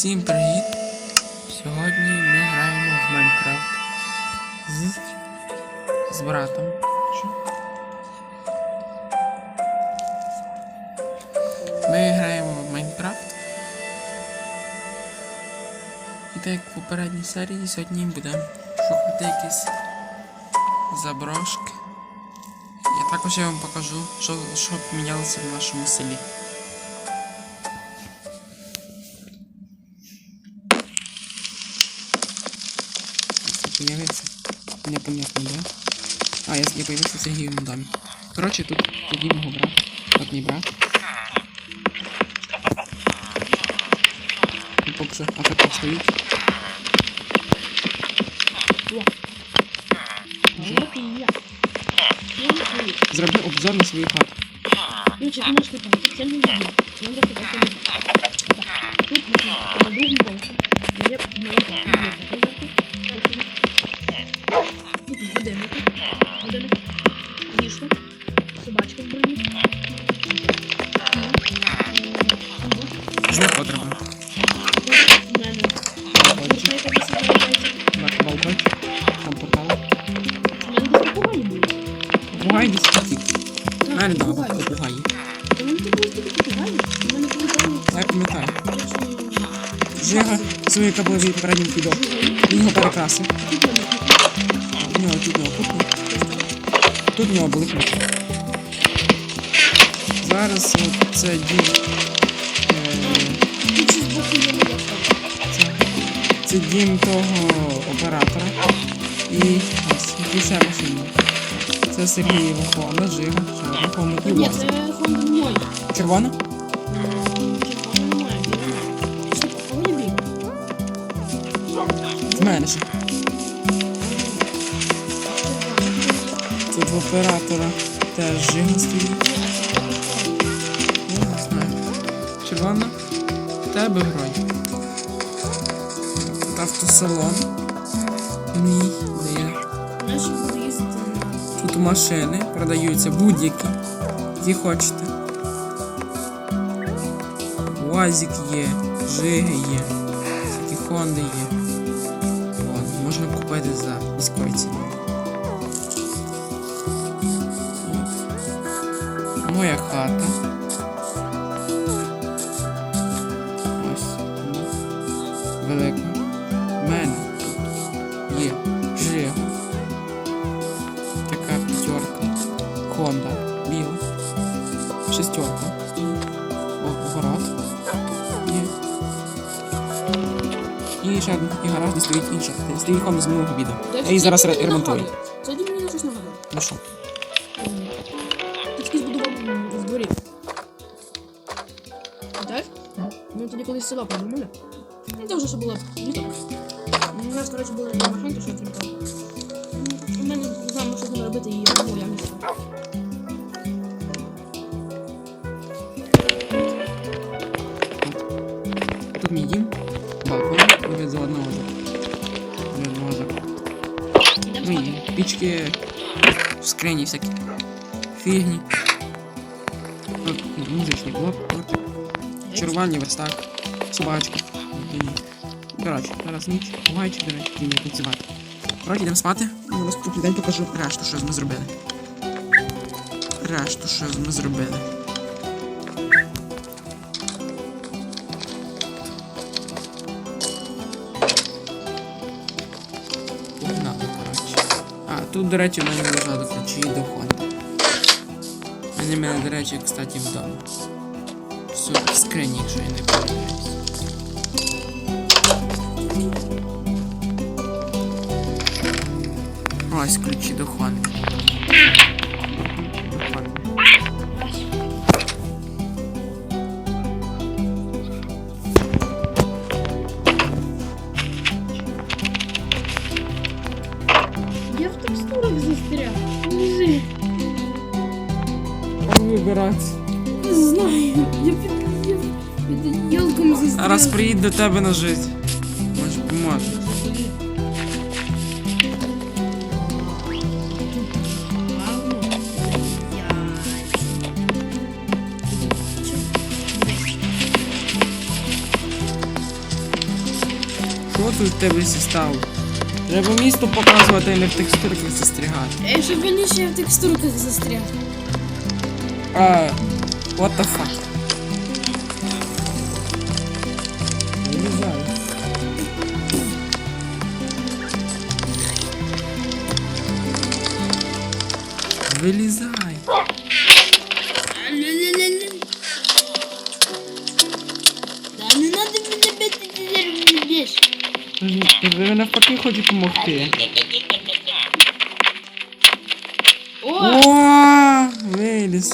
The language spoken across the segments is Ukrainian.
Всім привіт! Сьогодні ми граємо в Майнкрафт з, з братом. Ми граємо в Майнкрафт. І так як в попередній серії сьогодні будемо шукати якісь заброшки. І також я вам покажу, що, що помінялося в нашому селі. Непонятно, да? А, я, я появился в Сергеевом доме. Короче, тут Сергей мого брат. Вот не брат. Ну, поки що атака стоїть. Вот и я. Я не знаю. Зроби обзор на свою хату. Ну, что, ты можешь не помнить, всем не видно. Надо только понять. Так, Тут можно на другом полке. Я на Тут будинок. Будинок. Ліжко. Собачка в броні. Знак треба. У мене. Балкончик. Це Балкончик. Там портал. У мене десь попугаї були. Попугай десь втік. У мене два попугаї. попугаї. У мене тут були тільки попугаї. У мене попугаї. Я пам'ятаю. Жига свою, яка була в. Він його перекрасив. У нього тут у нього. Тут нього були кнопки. Зараз от це дім. Е, Тут це, дім того оператора. І ось які ще машини. Це Сергієва Honda, Жига, чорна Honda і Ні, це фонд мой. Червона? В мене ще. Тут в оператора теж Жига стоїть. Я не знаю. Червона? В тебе грой. Тут автосалон. Мій, де я. Тут машини продаються будь-які, які хочете. УАЗик є, Жиги є, всякі Хонди є. Вон, можна купити за військові ціни. Моя хата. Ось. Велика. В мене тут є Жига. Така п'ятерка. Honda. Біла. Шестерка. Город. Є. І ще один гараж, де стоїть інша. Стоїть Honda з минулого відео. Я її зараз ремонтую. Так? Ми тоді колись села придумали. Ну, це вже що було літо. У нас, коротше, були машинки, що там. Мене не знаю, що з ними робити, і ну, я не знаю. Тут мій дім. Балкон. Вигляд за одного за. За одного за. Ну і пічки, скрині всякі. Фігні. Ну, музичний блок. От. Чарувальний верстак. Собачка. Коротше, зараз ніч. Бувайчик, до речі, не танцювати. Коротше, йдемо спати. Ну, наступний день покажу решту, що ми зробили. Решту, що ми зробили. А, тут, до речі, в мене лежали ключі до Honda. Вони мене, до речі, кстати, вдома. Все в скрині, я не помиляюсь. Ось ключі до Honda. Я в текстурах застряг. Ні, Вибирати. Зараз приїдь до тебе на життя. Може, поможе. тут в тебе всі стало? Треба місто показувати, а не в текстурках застрягати. Щоб він ще в текстурках застряг. А, what the fuck? Вилізай. Да не надо мене бити, ти зараз мене б'єш. Ви навпаки хочуть допомогти. О! Виліз.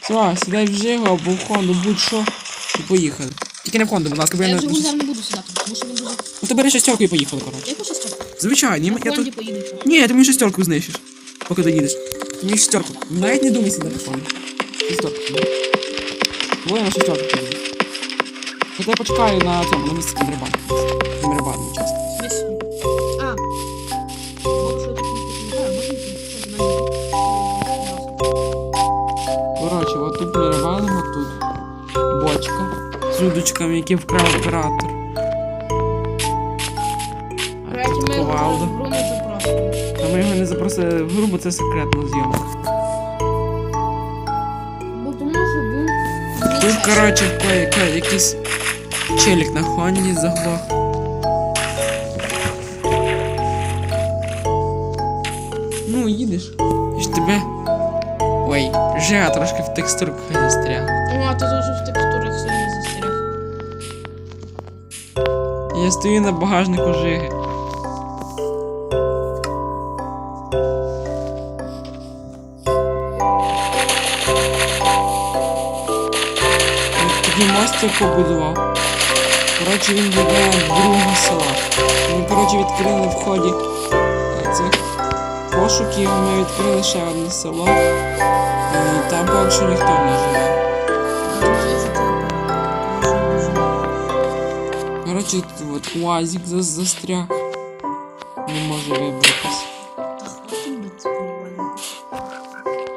Все, сідай в Жигу або в Хонду, будь-що. І поїхали. Тільки не в Хонду, будь ласка, бо я Я не... вже зараз не буду сідати, тому що він дуже... Ну ти бери шестерку і поїхали, коротше. Яку шестерку? Звичайно, я, тут... Ні, ти мені шестерку знищиш, поки доїдеш. Ти мені шестерку. Навіть не думай в Хонду. Шестерку. Двоє на шестерку поїду. Я тебе почекаю на цьому, на місці Кімербан. Кімербан, чесно. А. Що я тут от тут бочка з удочками, які вкрав оператор. Його не запросили в гру, бо це секретна зйомка. Бо тому що він... Тут, коротше, в якийсь челік на Хонді заглох. Ну, їдеш. І ж тебе. Ой, жига трошки в текстурках застряг. О, ти дуже в текстурах сьогодні застряг. Я стою на багажнику жиги. Такий мостик побудував. Коротше, він веде в другого села. Ми, коротше, відкрили в ході е, цих пошуків, ми відкрили ще одне село. І там поки що ніхто не живе. Коротше, тут от УАЗик за- застряг. Не може прикольно.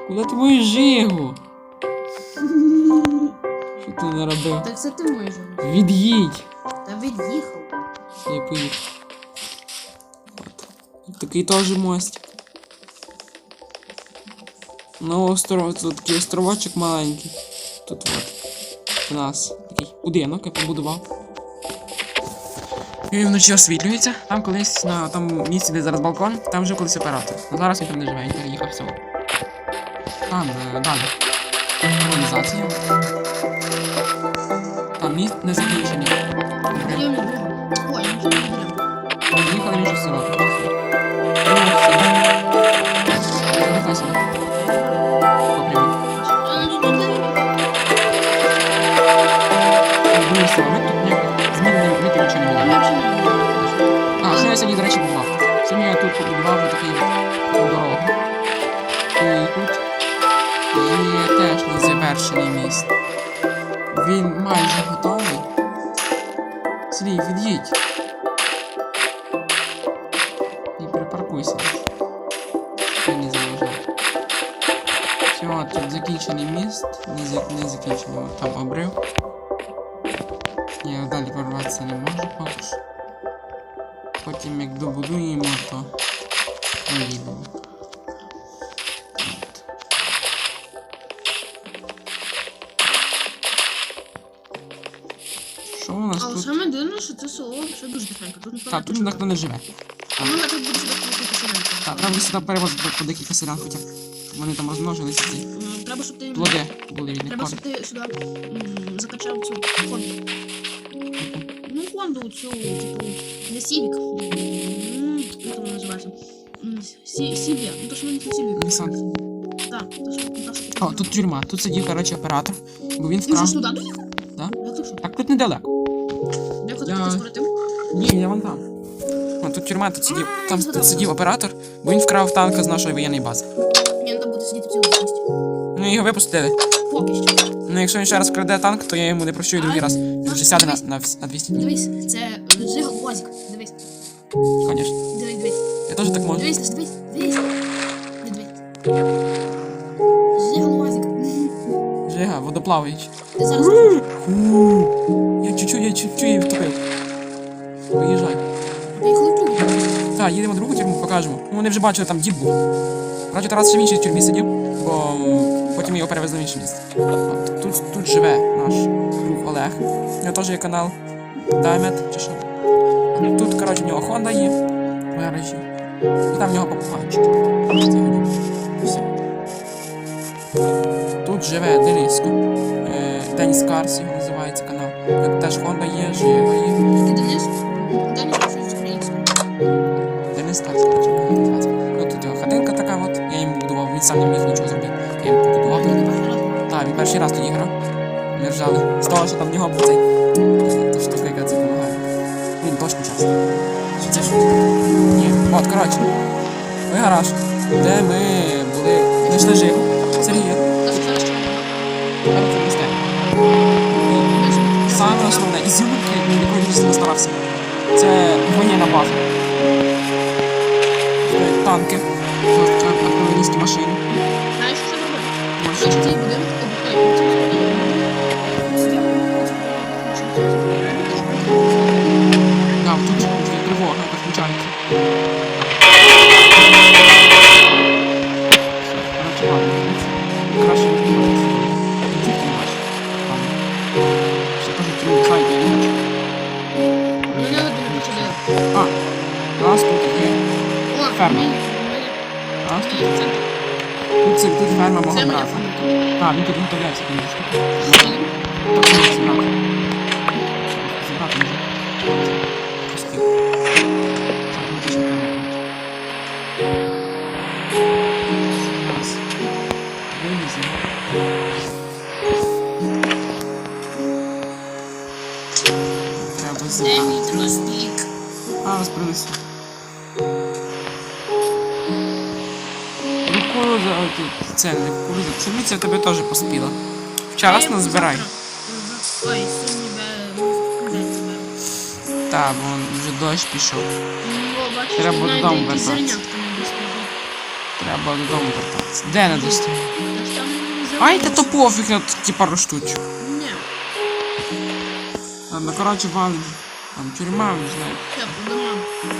Куди ти будеш жигу? Ти наробив? Так це ти робити. Від'їдь! Та від'їхав. Я поїхав. Такий теж мостик. Ну, остров, тут такий островочок маленький. Тут от. У нас такий будинок я побудував. Він вночі освітлюється. Там колись на тому місці, де зараз балкон, там вже колись оператор. Зараз він там не живе, він переїхав в село. Там, е, далі. Організація. Та міст не закінчений. Ой. Поїхали між село. Повертай сюди. теж незавершений міст. Він майже готовий. Слій, від'їдь. І припаркуйся. Ти не заважай. Все, тут закінчений міст. Не, за, не закінчений, от там обрив. Я далі порватися не можу поки що. Потім як добудуємо, то поїдемо. Тут? дивно, що це село ще дуже тихенько. Тут ніхто Так, тут не ніхто не живе. Можна тут буде сюди купити селянку. Так, треба сюди перевозити по декілька селян хоча б. Щоб вони там розмножилися ці М, Треба, щоб ти... плоди були від них Треба, корм. щоб ти сюди м, закачав цю Хонду. Ну, Хонду цю, типу, не Сівік. М, Як вона називається? М, Сі- Сівія. Ну, то, що мені тут Сівік. Нісан. Так, то, що що О, тут тюрма, тут сидів, коротше, оператор, бо він же вкрав. туди доїхав? Да? Як ти що? Так тут недалеко. Я- ти? Ні, я вон там. О, тут тюрма, тут сидів. Там тут сидів оператор, бо він вкрав танка з нашої воєнної бази. Мені треба буде сидіти в цілому місці. Ну його випустили. Поки що. Ну якщо він ще раз вкраде танк, то я йому не прощу і другий раз. Він вже сяде на, на, вс- на 200 днів. Дивись, це Жига Уазик. Дивись, Звісно. дивись, дивись. Я теж так можу. Дивись, дивись, дивись. Дивись. Жига Уазик. Жига, водоплаваючий. Ти зараз... Ху, чуть-чуть, я чуть-чуть її втопив. Виїжджай. Так, їдемо в другу тюрму, покажемо. Ну, вони вже бачили, там дід був. Коротше, Тарас ще в іншій тюрмі сидів, бо потім його перевезли в інше місце. Тут, тут живе наш друг Олег. У нього теж є канал Даймет чи що. Тут, коротше, в нього Honda є в гаражі. І там в нього попуганчик. Все. Тут живе Дениско. Е, Деніс Карс його називається канал. Тут теж Honda є, Жига є. Ти Денис? Денис пише з українською. Денис Карс, коротше, його називається. Ну тут його хатинка така от, я йому будував, він сам не міг нічого зробити. Я йому побудував. Ти не перший раз був. Так, він перший раз тоді грав. Ми ржали. З того, що там в нього був цей. Та штука, яка це допомагає. Він дошку часто. Чи це шутка? Ні. От, коротше. Ми гараж, де ми були. Знайшли жигу. Основне, із юбки, якої він не старався. Це воєнна база. Танки. артилерійські машини. Знаєш, що робити? Машини. Хочеш цей будинок А, у нас тут є. Ферма. У нас тут, мій центр. тут, це, тут ферма мого брата. А, він тут виготовляється, звісно. Так, це зібрати. Зібрати може. Пустив. Ну, Зараз. Виліземо. Треба зібрати. Вас принесу. Ой, ти- це не кукурудза, пшениця тебе теж поспіла. Вчасно збирай. Ой, сьогодні ну. Так, бо вже дощ пішов. Ну, Треба додому вертатися. Треба додому вертатися. Де не? Та там Ай, та то пофіг на ті пару штучок. Ні, Ладно, коротше, валим. Там тюрма, не по домам.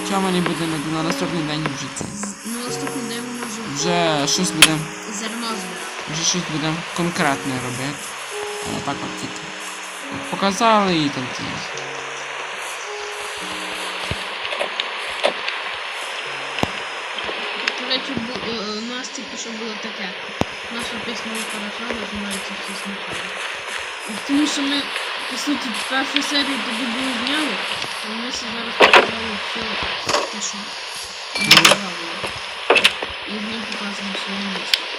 Чому буде на, на наступний день вже це? На наступний день ми вже Вже щось будемо, зерно вже щось будемо конкретне робити. А так от тільки. Показали і там ті. До речі, бу- е, у нас тільки що було таке. Наша пісня хороша, називається всі смакали. Тому що ми, по суті, першу серію тоді було зняли, а ми ще зараз показали все те, що не. І ним показуємо своє місце.